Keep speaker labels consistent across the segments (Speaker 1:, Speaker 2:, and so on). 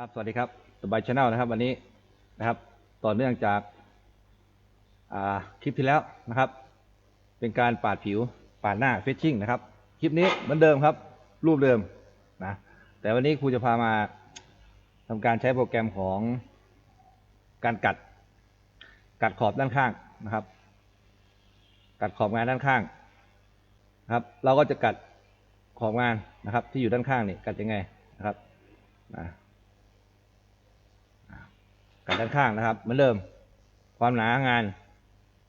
Speaker 1: ครับ สวัสดีครับสบายชาแนลนะครับ วันนี้นะครับ ต่อเนื่องจากอ่าคลิปที่แล้วนะครับ เป็นการปาดผิวปาดหน้าเฟชชิ่งนะครับ คลิปนี้เหมือนเดิมครับ รูปเดิมนะ แต่วันนี้ครูจะพามาทำการใช้โปรแกรมของการกัด กัดขอบด้านข้างนะครับ กัดขอบงานด้านข้างนะครับ เราก็จะกัดขอบงานนะครับ ที่อยู่ด้านข้างนี่กัดยังไงนะครับนะ กัดด้านข้างนะครับเหมือนเดิม ความหนางาน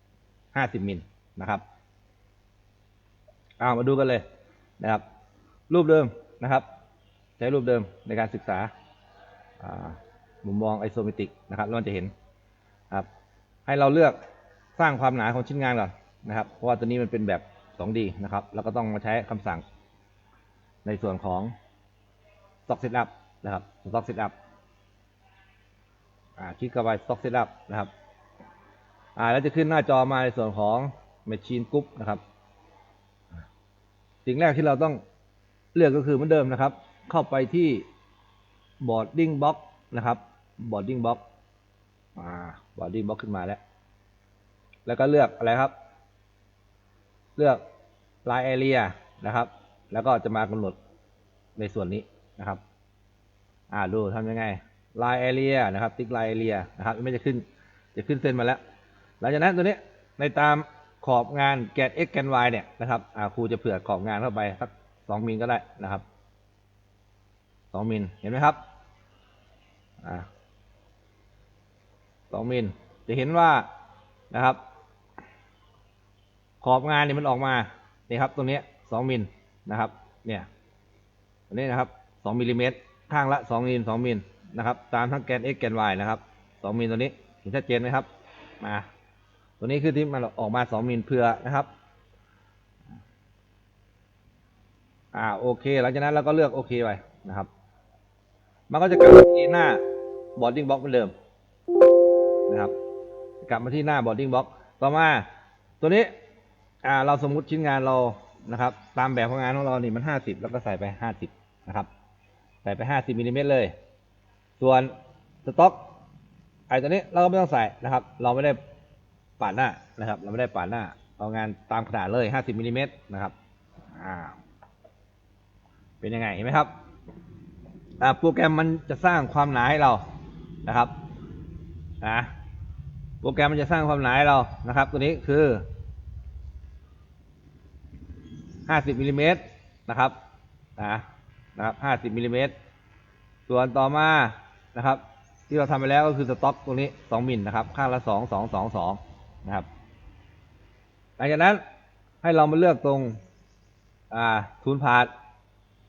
Speaker 1: 50มิลนะครับเอามาดูกันเลยนะครับ รูปเดิมนะครับ ใช้รูปเดิมในการศึกษามุมมองไอโซเมตริกนะครับเราจะเห็นครับให้เราเลือกสร้างความหนาของชิ้นงานก่อนนะครับ เพราะว่าตัวนี้มันเป็นแบบ 2D นะครับ แล้วก็ต้องมาใช้คำสั่งในส่วนของ stock setup นะครับ stock setup อ่า คลิกเข้าไป stock setup นะครับอ่าแล้วจะขึ้นหน้าจอมาในส่วนของ machine group นะครับสิ่งแรกที่เราต้องเลือกก็คือเหมือนเดิมนะครับ เข้าไปที่ boarding box นะครับ boarding box อ่า boarding box ขึ้นมาแล้ว แล้วก็เลือกอะไรครับ เลือก line area นะครับ แล้วก็จะมากำหนดในส่วนนี้นะครับ อ่าดูทำยังไง line area นะครับ ติ๊ก line area นะครับไม่จะขึ้นจะขึ้นเส้นมาแล้ว หลังจากนั้นตัวนี้ในตามขอบงานแกน x แกน y เนี่ยนะครับอ่าครูจะเผื่อขอบงานเข้าไปสักสองมิลก็ได้นะครับสองมิลเห็นไหมครับอ่าสองมิลจะเห็นว่านะครับ ขอบงานเนี่ยมันออกมานี่ครับตรงนี้สองมิลนะครับ เนี่ยตรงนี้นะครับสองมิลลิเมตรข้างละสองมิลสองมิล นะครับตามทั้งแกน x แกน y นะครับสองมิลตัวนี้เห็นชัดเจนไหมครับมาตัวนี้คือที่มันออกมาสองมิลเพื่อนะครับอ่าโอเค หลังจากนั้นเราก็เลือกโอเคไปนะครับ มันก็จะกลับมาที่หน้า boarding box เหมือนเดิมนะครับ กลับมาที่หน้า boarding box ต่อมาตัวนี้อ่าเราสมมุติชิ้นงานเรานะครับ ตามแบบของงานของเรานี่มันห้าสิบแล้วก็ใส่ไปห้าสิบนะครับ ใส่ไปห้าสิบมิลลิเมตรเลย ส่วนสต็อกไอ้ตัวนี้เราก็ไม่ต้องใส่นะครับ เราไม่ได้ปาดหน้านะครับ เราไม่ได้ปาดหน้า เอางานตามขนาดเลยห้าสิบมิลลิเมตรนะครับอ่าเป็นยังไงเห็นไหมครับอ่าโปรแกรมมันจะสร้างความหนาให้เรานะครับนะโปรแกรมมันจะสร้างความหนาให้เรานะครับ ตัวนี้คือห้าสิบมิลลิเมตรนะครับนะนะครับห้าสิบมิลลิเมตรส่วนต่อมา นะครับ ที่เราทำไปแล้วก็คือสต็อกตรงนี้สองมิลนะครับข้างละสองสองสองสองนะครับหลังจากนั้นให้เรามาเลือกตรงอ่าทูนพาด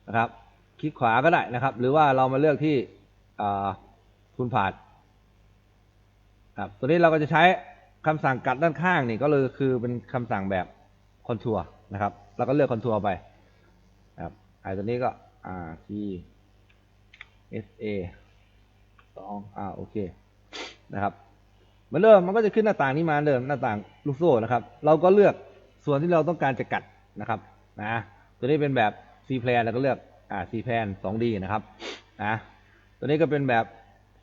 Speaker 1: นะครับ คลิกขวาก็ได้นะครับ หรือว่าเรามาเลือกที่ทูนพาดครับตัวนี้เราก็จะใช้คำสั่งกัดด้านข้างนี่ก็เลยคือเป็นคำสั่งแบบคอนทัวร์นะครับเราก็เลือกคอนทัวร์ไปครับไอ้ตัวนี้ก็ R T S A สองอ่าโอเคนะครับเหมือนเดิมมันก็จะขึ้นหน้าต่างนี้มาเดิมหน้าต่างลูกโซ่นะครับ เราก็เลือกส่วนที่เราต้องการจะกัดนะครับนะตัวนี้เป็นแบบ C plan เราก็เลือกอ่า C plan 2D นะครับนะตัวนี้ก็เป็นแบบ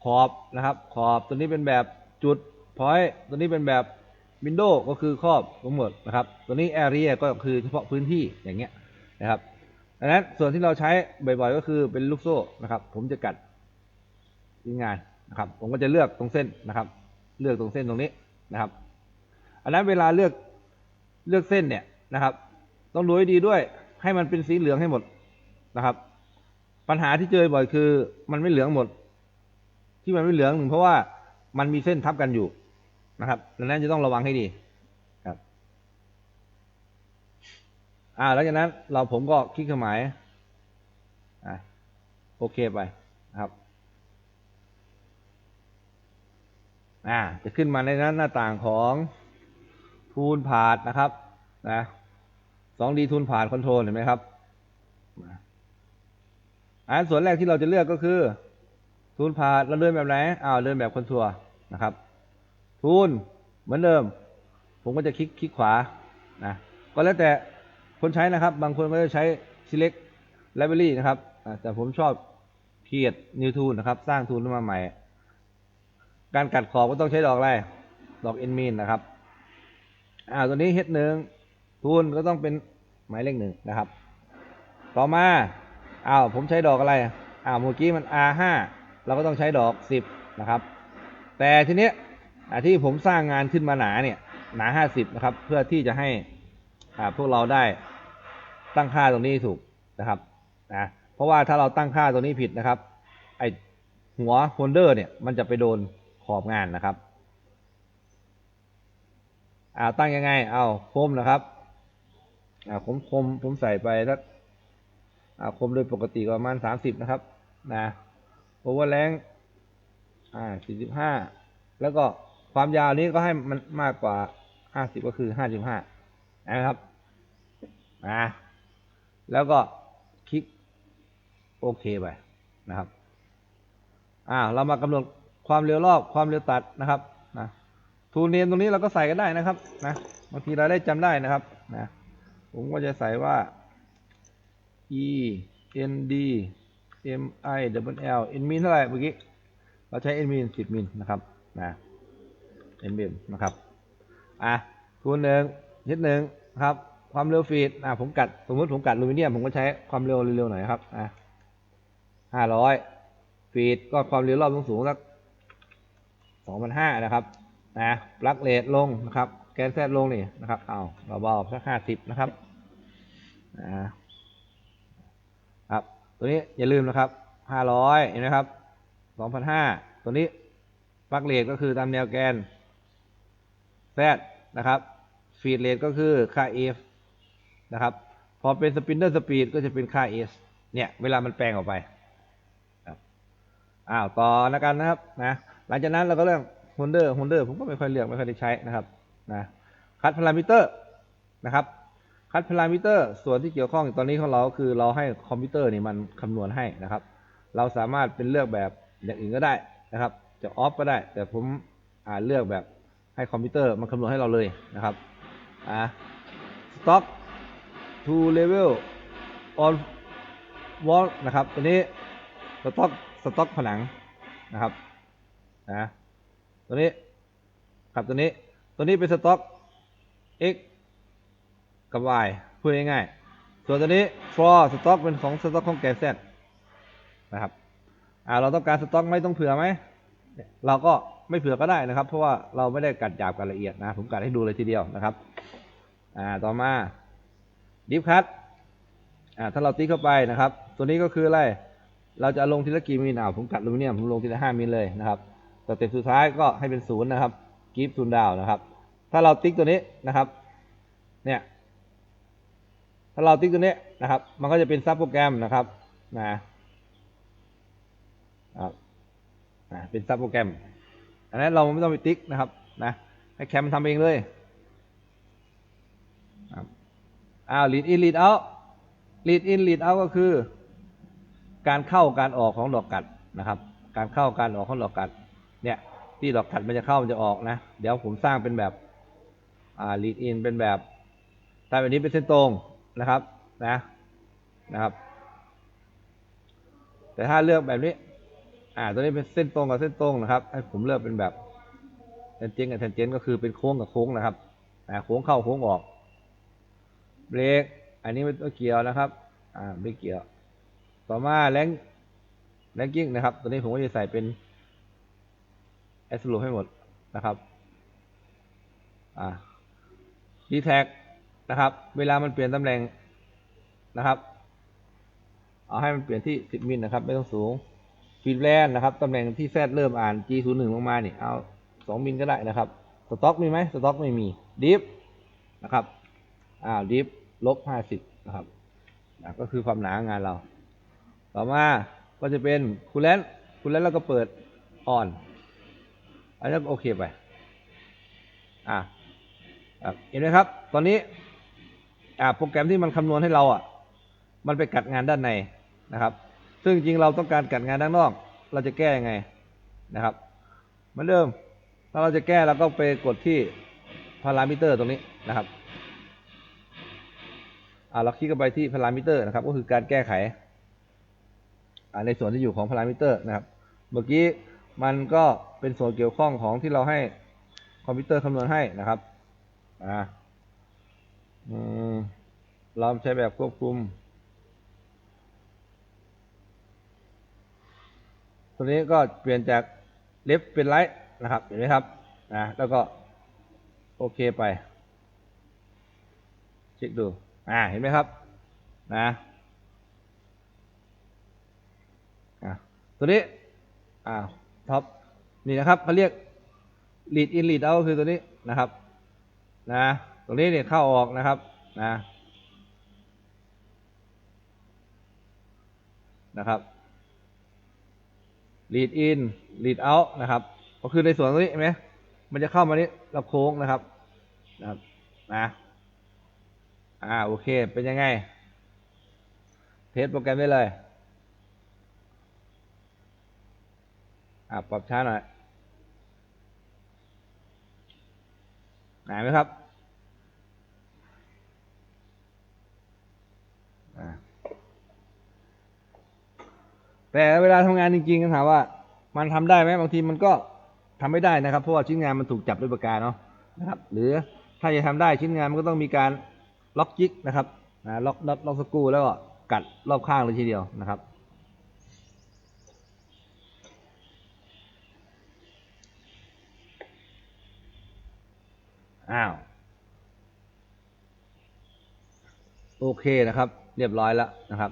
Speaker 1: ขอบนะครับ ขอบตัวนี้เป็นแบบจุด point ตัวนี้เป็นแบบวินโดว์ก็คือครอบทั้งหมดนะครับ ตัวนี้ area ก็คือเฉพาะพื้นที่อย่างเงี้ยนะครับดังนั้นส่วนที่เราใช้บ่อยๆก็คือเป็นลูกโซ่นะครับ ผมจะกัด ที่งานนะครับ ผมก็จะเลือกตรงเส้นนะครับ เลือกตรงเส้นตรงนี้นะครับ อันนั้นเวลาเลือกเลือกเส้นเนี่ยนะครับ ต้องดูให้ดีด้วยให้มันเป็นสีเหลืองให้หมดนะครับ ปัญหาที่เจอบ่อยคือ มันไม่เหลืองหมด ที่มันไม่เหลืองหนึ่งเพราะว่ามันมีเส้นทับกันอยู่นะครับดังนั้นจะต้องระวังให้ดีครับ อ่าหลังจากนั้นเราผมก็คลิกเครื่องหมายอ่าโอเคไปนะครับ อ่าจะขึ้นมาในนั้นหน้าต่างของทูนผาดนะครับนะสองดีทูนผาดคอนโทรลเห็นไหมครับอ่าส่วนแรกที่เราจะเลือกก็คือ ทูนผาดเราเดินแบบไหนอ้าวเดินแบบคอนทัวร์นะครับ ทูนเหมือนเดิม ผมก็จะคลิกคลิกขวานะก็แล้วแต่คนใช้นะครับ บางคนก็จะใช้ select library นะครับแต่ผมชอบเขียดนิวทูนนะครับ สร้างทูนขึ้นมาใหม่ การกัดขอบก็ต้องใช้ดอกอะไร ดอกเอ็นมีนนะครับ อ่า ตัวนี้เฮดหนึ่งทูนก็ต้องเป็นหมายเลขหนึ่งนะครับ ต่อมา อ้าว ผมใช้ดอกอะไร อ้าว เมื่อกี้มัน R5 เราก็ต้องใช้ดอก 10 นะครับ แต่ทีเนี้ยที่ผมสร้างงานขึ้นมาหนาเนี่ย หนา 50 นะครับ เพื่อที่จะให้อ่าพวกเราได้ตั้งค่าตรงนี้ถูกนะครับนะเพราะว่าถ้าเราตั้งค่าตรงนี้ผิดนะครับ ไอหัวโฮลเดอร์เนี่ยมันจะไปโดน ขอบงานนะครับอ่าตั้งยังไง เอาคมนะครับอ่าผมคมผมใส่ไปแล้วอ่าคมโดยปกติประมาณสามสิบนะครับ นะโอเวอร์แรงอ่าสี่สิบห้าแล้วก็ความยาวนี้ก็ให้มันมากกว่าห้าสิบก็คือห้าสิบห้านะครับอ่าแล้วก็คลิกโอเคไปนะครับอ่าเรามากำหนด ความเร็วรอบความเร็วตัดนะครับนะทูเนมตรงนี้เราก็ใส่กันได้นะครับนะบางทีเราได้จำได้นะครับนะผมก็จะใส่ว่า e n d m i w l n มินเท่าไหร่เมื่อกี้เราใช้ n มิน10มิลนะครับนะ n มิลนะครับอะทูนหนึ่งนิดหนึ่งครับความเร็วฟีดอะผมกัดสมมติผมกัดลูมิเนียมผมก็ใช้ความเร็วเร็วๆหน่อยครับอะห้าร้อยฟีดก็ความเร็วรอบสูงสัก สองพันห้านะครับนะปลั๊กเลทลงนะครับ แกนแซดลงนี่นะครับ เอาเบาๆสักห้าสิบนะครับนะครับ ตัวนี้อย่าลืมนะครับห้าร้อยเห็นไหมครับสองพันห้าตัวนี้ปลั๊กเลทก็คือตามแนวแกนแซดนะครับ ฟีดเลทก็คือค่า f นะครับ พอเป็นสปินเนอร์สปีดก็จะเป็นค่า s เนี่ย เวลามันแปลงออกไปครับอ้าวต่อนะกันนะครับนะ หลังจากนั้นเราก็เรื่องโฮลเดอร์โฮลเดอร์ผมก็ไม่ค่อยเลือกไม่ค่อยได้ใช้นะครับนะคัดพารามิเตอร์นะครับคัดพารามิเตอร์ส่วนที่เกี่ยวข้องตอนนี้ของเราคือเราให้คอมพิวเตอร์นี่มันคำนวณให้นะครับ เราสามารถเป็นเลือกแบบอย่างอื่นก็ได้นะครับ จะออฟก็ได้ แต่ผมอ่าเลือกแบบให้คอมพิวเตอร์มันคำนวณให้เราเลยนะครับอ่า stock to level on wall นะครับตัวนี้สต็อกสต็อกผนังนะครับ นะตัวนี้ครับตัวนี้ตัวนี้เป็นสต็อก x กับ y พูดง่ายๆส่วนตัวนี้ for สต็อกเป็นของสต็อกของแกน z นะครับอ่าเราต้องการสต็อกไม่ต้องเผื่อไหมเราก็ไม่เผื่อก็ได้นะครับ เพราะว่าเราไม่ได้กัดหยาบกันละเอียดนะ ผมกัดให้ดูเลยทีเดียวนะครับอ่าต่อมาดิฟคัตอ่าถ้าเราติ๊กเข้าไปนะครับ ตัวนี้ก็คืออะไรเราจะลงทีละกี่มิลอ่าผมกัดอลูมิเนียมผมลงทีละห้ามิลเลยนะครับ สเต็ปสุดท้ายก็ให้เป็นศูนย์นะครับกิฟต์ทูนดาวนะครับ ถ้าเราติ๊กตัวนี้นะครับ เนี่ย ถ้าเราติ๊กตัวนี้นะครับ มันก็จะเป็นซับโปรแกรมนะครับนะครับอ่าเป็นซับโปรแกรม อันนั้นเราไม่ต้องไปติ๊กนะครับ นะให้แคมมันทำเองเลยอ้าว lead in lead out lead in lead out ก็คือ การเข้าการออกของดอกกัดนะครับ การเข้าการออกของดอกกัด เนี่ย ที่ดอกกัดมันจะเข้ามันจะออกนะ เดี๋ยวผมสร้างเป็นแบบอ่า lead in เป็นแบบถ้าแบบนี้เป็นเส้นตรงนะครับนะนะครับ แต่ถ้าเลือกแบบนี้ อ่าตัวนี้เป็นเส้นตรงกับเส้นตรงนะครับ ให้ผมเลือกเป็นแบบแทนเจนกับแทนเจนก็คือเป็นโค้งกับโค้งนะครับอ่าโค้งเข้าโค้งออกเบรกอันนี้ไม่เกี่ยวนะครับ อ่าไม่เกี่ยว ต่อมาแรงแรงกิ้งนะครับ ตัวนี้ผมก็จะใส่เป็น สโลให้หมดนะครับอ่าดีแท็กนะครับ เวลามันเปลี่ยนตำแหน่งนะครับ เอาให้มันเปลี่ยนที่ 10 มิลนะครับ ไม่ต้องสูงฟีดแลนนะครับตำแหน่งที่แซดเริ่มอ่าน G01 ลงมาเนี่ยเอา 2 มิลก็ได้นะครับสต็อกมีไหมสต็อกไม่มีดิฟนะครับอ่าดิฟลบ 50 นะครับนะก็คือความหนางานเรา ต่อมาก็จะเป็นคูลเลนคูลเลนเราก็เปิดอ่อน อันนี้โอเคไป อ่าเห็นไหมครับ ตอนนี้ อ่า โปรแกรมที่มันคำนวณให้เราอะ มันไปกัดงานด้านในนะครับ ซึ่งจริงเราต้องการกัดงานด้านนอก เราจะแก้ยังไงนะครับเหมือนเดิม ถ้าเราจะแก้เราก็ไปกดที่พารามิเตอร์ตรงนี้นะครับ อ่า เราคลิกเข้าไปที่พารามิเตอร์นะครับ ก็คือการแก้ไข อ่า ในส่วนที่อยู่ของพารามิเตอร์นะครับ เมื่อกี้ มันก็เป็นส่วนเกี่ยวข้องของที่เราให้คอมพิวเตอร์คำนวณให้นะครับ อ่าอืมเราใช้แบบควบคุม ตัวนี้ก็เปลี่ยนจากเลฟเป็นไ i ท์นะครับ เห็นไหมครับนะแล้วก็โอเคไป เช็คดู อ่า เห็นไหมครับ นะอะตัวนี้ อ่า ท็อปนี่นะครับเขาเรียก lead in lead out คือตัวนี้นะครับนะตรงนี้เนี่ยเข้าออกนะครับนะนะครับ lead in lead out นะครับก็คือในส่วนตรงนี้เห็นไหมมันจะเข้ามานี้เราโค้งนะครับนะครับนะอ่าโอเคเป็นยังไง เทสโปรแกรมได้เลย อ่าปรับช้าหน่อยหาไหมครับแต่เวลาทำงานจริงๆถามว่า มันทำได้ไหมบางทีมันก็ทำไม่ได้นะครับ เพราะว่าชิ้นงานมันถูกจับด้วยปากกาเนาะนะครับ หรือถ้าจะทำได้ชิ้นงานมันก็ต้องมีการล็อกจิกนะครับนะล็อกน็อตล็อกสกูแล้วก็กัดรอบข้างเลยทีเดียวนะครับ อ้าว โอเคนะครับ เรียบร้อยแล้วนะครับ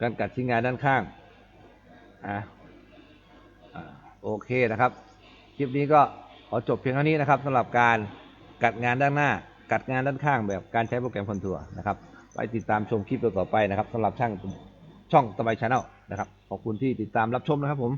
Speaker 1: การกัดชิ้นงานด้านข้างอ่าโอเคนะครับ คลิปนี้ก็ขอจบเพียงเท่านี้นะครับสำหรับการกัดงานด้านหน้า กัดงานด้านข้างแบบการใช้โปรแกรมคอนทัวร์นะครับไปติดตามชมคลิปต่อๆไปนะครับสำหรับช่างช่องตะไบชาแนลนะครับ ขอบคุณที่ติดตามรับชมนะครับผม